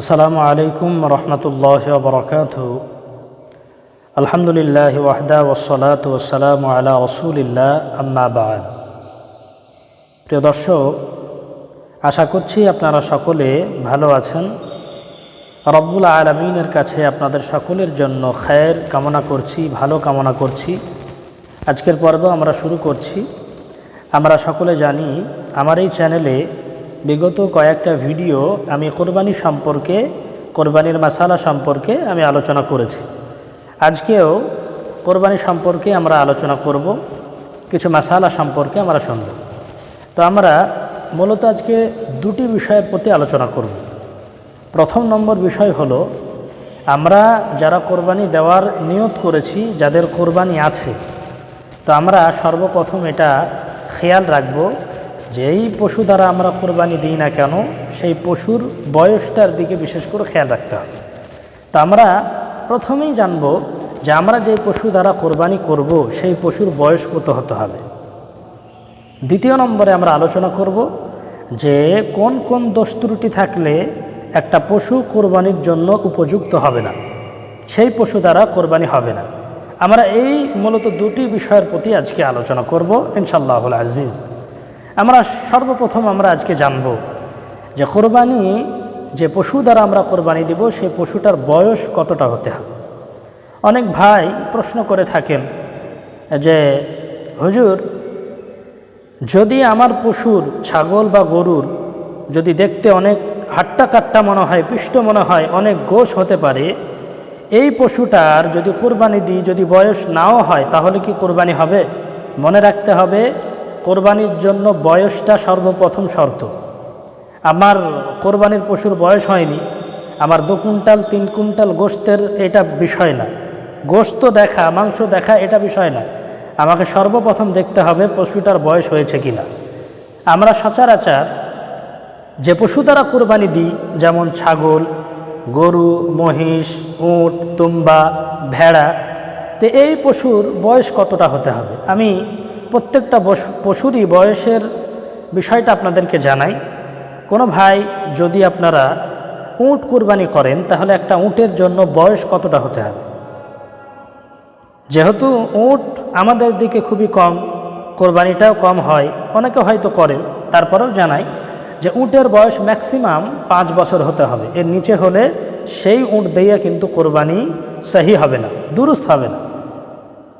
আসসালামু আলাইকুম রহমতুল্লাহ বরকাত আলহামদুলিল্লাহ ওয়াহদা ওসলাত ওসালাম আলা রসুলিল্লাহ আম্মাবাদ প্রিয় দর্শক, আশা করছি আপনারা সকলে ভালো আছেন। রব্বুল আলমিনের কাছে আপনাদের সকলের জন্য খায়ের কামনা করছি, ভালো কামনা করছি। আজকের পর্ব আমরা শুরু করছি। আমরা সকলে জানি, আমার এই চ্যানেলে বিগত কয়েকটা ভিডিও আমি কোরবানি সম্পর্কে, কোরবানির মশালা সম্পর্কে আমি আলোচনা করেছি। আজকেও কোরবানি সম্পর্কে আমরা আলোচনা করব, কিছু মশালা সম্পর্কে আমরা শুনব। তো আমরা মূলত আজকে দুটি বিষয়ের প্রতি আলোচনা করব। প্রথম নম্বর বিষয় হলো, আমরা যারা কোরবানি দেওয়ার নিয়ত করেছি, যাদের কোরবানি আছে, তো আমরা সর্বপ্রথম এটা খেয়াল রাখব যে এই পশু দ্বারা আমরা কোরবানি দিই না কেন, সেই পশুর বয়সটার দিকে বিশেষ করে খেয়াল রাখতে হবে। তো আমরা প্রথমেই জানব যে আমরা যে পশু দ্বারা কোরবানি করব, সেই পশুর বয়স কত হতে হবে। দ্বিতীয় নম্বরে আমরা আলোচনা করব যে কোন কোন দোষ ত্রুটি থাকলে একটা পশু কোরবানির জন্য উপযুক্ত হবে না, সেই পশু দ্বারা কোরবানি হবে না। আমরা এই মূলত দুটি বিষয়ের প্রতি আজকে আলোচনা করব ইনশাল্লাহুল আজিজ। আমরা সর্বপ্রথম আমরা আজকে জানব যে কোরবানি যে পশু দ্বারা আমরা কোরবানি দিব, সেই পশুটার বয়স কতটা হতে হবে? অনেক ভাই প্রশ্ন করে থাকেন যে, হুজুর, যদি আমার পশুর ছাগল বা গরুর যদি দেখতে অনেক হাট্টা কাট্টা মনে হয়, পিষ্ট মনে হয়, অনেক গোশ হতে পারে, এই পশুটার যদি কোরবানি দিই, যদি বয়স নাও হয়, তাহলে কি কোরবানি হবে? মনে রাখতে হবে কোরবানির জন্য বয়সটা সর্বপ্রথম শর্ত। আমার কোরবানির পশুর বয়স হয়নি, আমার দু কুইন্টাল, তিন কুইন্টাল গোস্তের এটা বিষয় না। গোস্ত দেখা, মাংস দেখা, এটা বিষয় না। আমাকে সর্বপ্রথম দেখতে হবে পশুটার বয়স হয়েছে কি না আমরা সচরাচর যে পশু দ্বারা কোরবানি দিই, যেমন ছাগল, গরু, মহিষ, উঁট, তুম্বা, ভেড়া, তো এই পশুর বয়স কতটা হতে হবে? আমি প্রত্যেকটা পশুরই বয়সের বিষয়টা আপনাদেরকে জানাই। কোনো ভাই যদি আপনারা উঁট কোরবানি করেন, তাহলে একটা উঁটের জন্য বয়স কতটা হতে হবে? যেহেতু উঁট আমাদের দিকে খুবই কম, কোরবানিটাও কম হয়, অনেকে হয়তো করেন। তারপরেও জানাই যে উঁটের বয়স ম্যাক্সিমাম পাঁচ বছর হতে হবে। এর নিচে হলে সেই উঁট দিয়ে কিন্তু কোরবানি সহি হবে না, দুরুস্ত হবে না।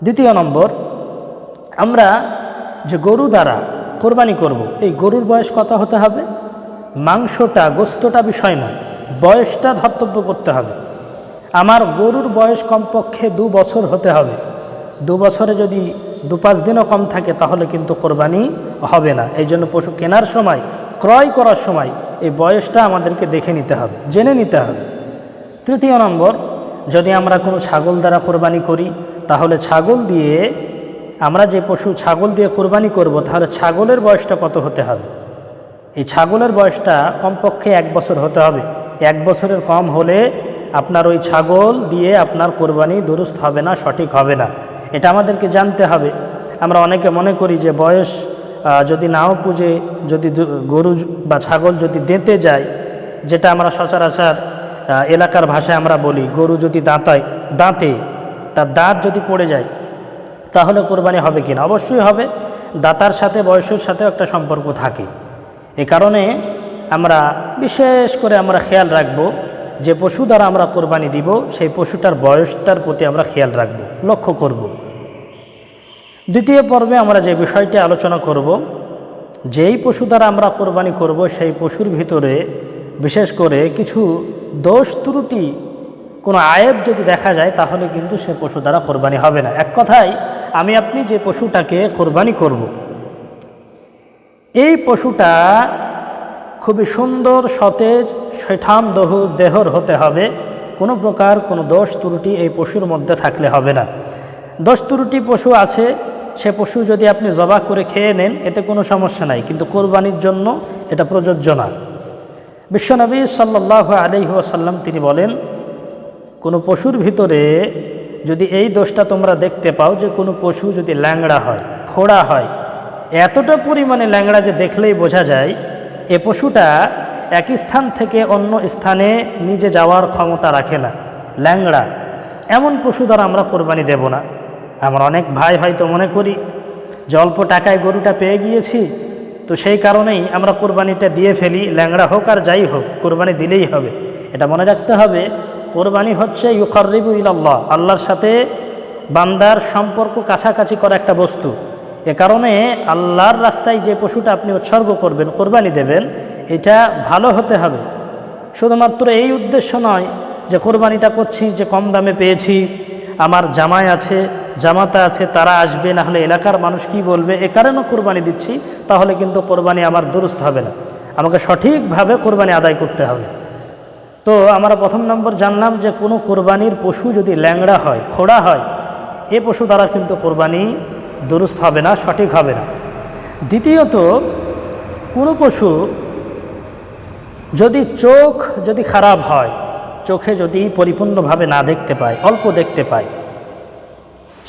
দ্বিতীয় নম্বর আমরা যে গরু দ্বারা কোরবানি করব। এই গরুর বয়স কত হতে হবে? মাংসটা, গোস্তটা বিষয় নয়, বয়সটা ধর্তব্য করতে হবে। আমার গরুর বয়স কমপক্ষে দু বছর হতে হবে। দু বছরে যদি দু পাঁচ দিনও কম থাকে, তাহলে কিন্তু কোরবানি হবে না। এই জন্য পশু কেনার সময়, ক্রয় করার সময়, এই বয়সটা আমাদেরকে দেখে নিতে হবে, জেনে নিতে হবে। তৃতীয় নম্বর, যদি আমরা কোনো ছাগল দ্বারা কোরবানি করি, তাহলে ছাগল দিয়ে আমরা যে পশু ছাগল দিয়ে কোরবানি করব, তাহলে ছাগলের বয়সটা কত হতে হবে? এই ছাগলের বয়সটা কমপক্ষে এক বছর হতে হবে। এক বছরের কম হলে আপনার ওই ছাগল দিয়ে আপনার কোরবানি দুরুস্ত হবে না, সঠিক হবে না। এটা আমাদেরকে জানতে হবে। আমরা অনেকে মনে করি যে বয়স যদি নাও পুজে, যদি গরু বা ছাগল যদি দেঁতে যায়, যেটা আমরা সচরাচর এলাকার ভাষায় আমরা বলি, গরু যদি দাঁতায়, দাঁতে, তার দাঁত যদি পড়ে যায় তাহলে কোরবানি হবে কিনা? অবশ্যই হবে। দাতার সাথে, বয়সের সাথেও একটা সম্পর্ক থাকে। এ কারণে আমরা বিশেষ করে আমরা খেয়াল রাখব যে পশু দ্বারা আমরা কোরবানি দিব, সেই পশুটার বয়সটার প্রতি আমরা খেয়াল রাখব, লক্ষ্য করব। দ্বিতীয় পর্বে আমরা যে বিষয়টি আলোচনা করব, যেই পশু দ্বারা আমরা কোরবানি করব, সেই পশুর ভিতরে বিশেষ করে কিছু দোষ ত্রুটি, কোনো আয়েব যদি দেখা যায়, তাহলে কিন্তু সে পশু দ্বারা কোরবানি হবে না। এক কথায় আমি আপনি যে পশুটাকে কোরবানি করব। এই পশুটা খুবই সুন্দর, সতেজ শেঠাম দহ দেহর হতে হবে। কোনো প্রকার কোনো দোষ ত্রুটি এই পশুর মধ্যে থাকলে হবে না। দোষ ত্রুটি পশু আছে, সে পশু যদি আপনি জবা করে খেয়ে নেন, এতে কোনো সমস্যা নাই, কিন্তু কোরবানির জন্য এটা প্রযোজ্য না। বিশ্বনবী সাল্লাহ আলহি আসাল্লাম তিনি বলেন, কোনো পশুর ভিতরে যদি এই দোষটা তোমরা দেখতে পাও যে কোনো পশু যদি ল্যাংড়া হয়, খোড়া হয়, এতটা পরিমাণে ল্যাংড়া যে দেখলেই বোঝা যায়, এ পশুটা এক স্থান থেকে অন্য স্থানে নিজে যাওয়ার ক্ষমতা রাখে না, ল্যাংড়া। এমন পশু দ্বারা আমরা কোরবানি দেব না। আমরা অনেক ভাই হয়তো মনে করি, যে অল্প টাকায় গরুটা পেয়ে গিয়েছি, তো সেই কারণেই আমরা কোরবানিটা দিয়ে ফেলি, ল্যাংড়া হোক আর যাই হোক, কোরবানি দিলেই হবে। এটা মনে রাখতে হবে কোরবানি হচ্ছে ইউকারিবু ইলাল্লাহ, আল্লাহর সাথে বান্দার সম্পর্ক কাছাকাছি করা একটা বস্তু। এ কারণে আল্লাহর রাস্তায় যে পশুটা আপনি উৎসর্গ করবেন, কোরবানি দেবেন, এটা ভালো হতে হবে। শুধুমাত্র এই উদ্দেশ্য নয় যে কোরবানিটা করছি, যে কম দামে পেয়েছি, আমার জামাই আছে, জামাতা আছে, তারা আসবে, না হলে এলাকার মানুষ কি বলবে, এ কারণেও কোরবানি দিচ্ছি, তাহলে কিন্তু কোরবানি আমার দুরুস্ত হবে না। আমাকে সঠিকভাবে কোরবানি আদায় করতে হবে। তো আমরা প্রথম নম্বর জানলাম যে কোনো কোরবানির পশু যদি ল্যাংড়া হয়, খোড়া হয়, এ পশু দ্বারা কিন্তু কোরবানি দুরুস্ত হবে না, সঠিক হবে না। দ্বিতীয়ত, কোনো পশু যদি চোখ যদি খারাপ হয়, চোখে যদি পরিপূর্ণভাবে না দেখতে পায়, অল্প দেখতে পায়,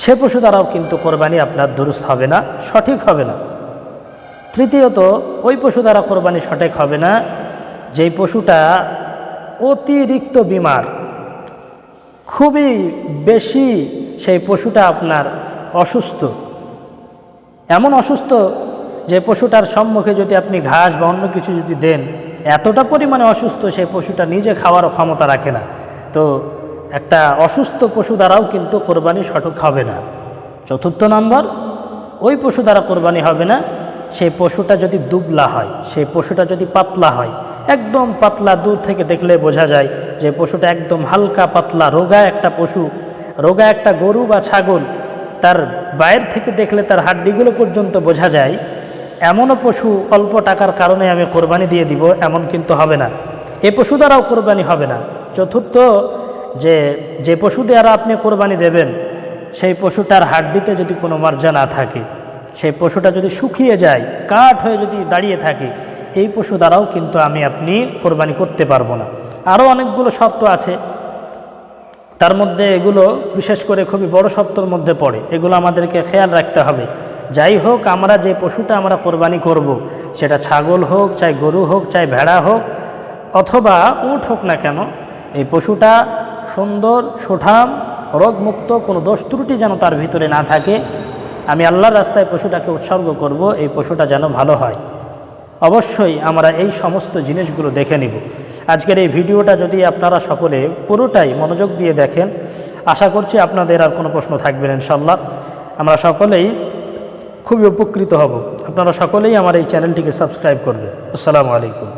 সে পশু দ্বারাও কিন্তু কোরবানি আপনার দুরুস্ত হবে না, সঠিক হবে না। তৃতীয়ত, ওই পশু দ্বারা কোরবানি সঠিক হবে না, যেই পশুটা অতিরিক্ত বিমার। খুবই বেশি সেই পশুটা আপনার অসুস্থ। এমন অসুস্থ যে পশুটার সম্মুখে যদি আপনি ঘাস বা অন্য কিছু যদি দেন, এতটা পরিমাণে অসুস্থ সেই পশুটা নিজে খাওয়ারও ক্ষমতা রাখে না। তো একটা অসুস্থ পশু দ্বারাও কিন্তু কোরবানি সঠিক হবে না। চতুর্থ নম্বর, ওই পশু দ্বারা কোরবানি হবে না। সেই পশুটা যদি দুবলা হয় সেই পশুটা যদি পাতলা হয় একদম পাতলা দূর থেকে দেখলে বোঝা যায় যে পশুটা একদম হালকা পাতলা, রোগা একটা পশু, রোগা একটা গরু বা ছাগল। তার বাইরে থেকে দেখলে তার হাড্ডিগুলো পর্যন্ত বোঝা যায়। এমনও পশু অল্প টাকার কারণে আমি কোরবানি দিয়ে দিব, এমন কিন্তু হবে না। এ পশু দ্বারাও কোরবানি হবে না। চতুর্থ, যে যে পশু দ্বারা আপনি কোরবানি দেবেন, সেই পশুটার হাড্ডিতে যদি কোনো মর্যা না থাকে, সেই পশুটা যদি শুকিয়ে যায়, কাঠ হয়ে যদি দাঁড়িয়ে থাকে এই পশু দ্বারাও কিন্তু আমি আপনি কোরবানি করতে পারব না। আরও অনেকগুলো শর্ত আছে। তার মধ্যে এগুলো বিশেষ করে খুবই বড় শর্তর মধ্যে পড়ে। এগুলো আমাদেরকে খেয়াল রাখতে হবে। যাই হোক, আমরা যে পশুটা আমরা কোরবানি করব। সেটা ছাগল হোক, চাই গরু হোক, চাই ভেড়া হোক, অথবা উঁট হোক না কেন, এই পশুটা সুন্দর, সুঠাম, রোগমুক্ত, কোনো দোষ ত্রুটি যেন তার ভিতরে না থাকে, আমি আল্লাহর রাস্তায় পশুটাকে উৎসর্গ করব, এই পশুটা যেন ভালো হয়। অবশ্যই আমরা এই সমস্ত জিনিসগুলো দেখে নিব। আজকের এই ভিডিওটা যদি আপনারা সকলে পুরোটাই মনোযোগ দিয়ে দেখেন, আশা করছি আপনাদের আর কোনো প্রশ্ন থাকবে না ইনশাল্লাহ আমরা সকলেই খুবই উপকৃত হব। আপনারা সকলেই আমার এই চ্যানেলটিকে সাবস্ক্রাইব করবেন। আসসালামু আলাইকুম।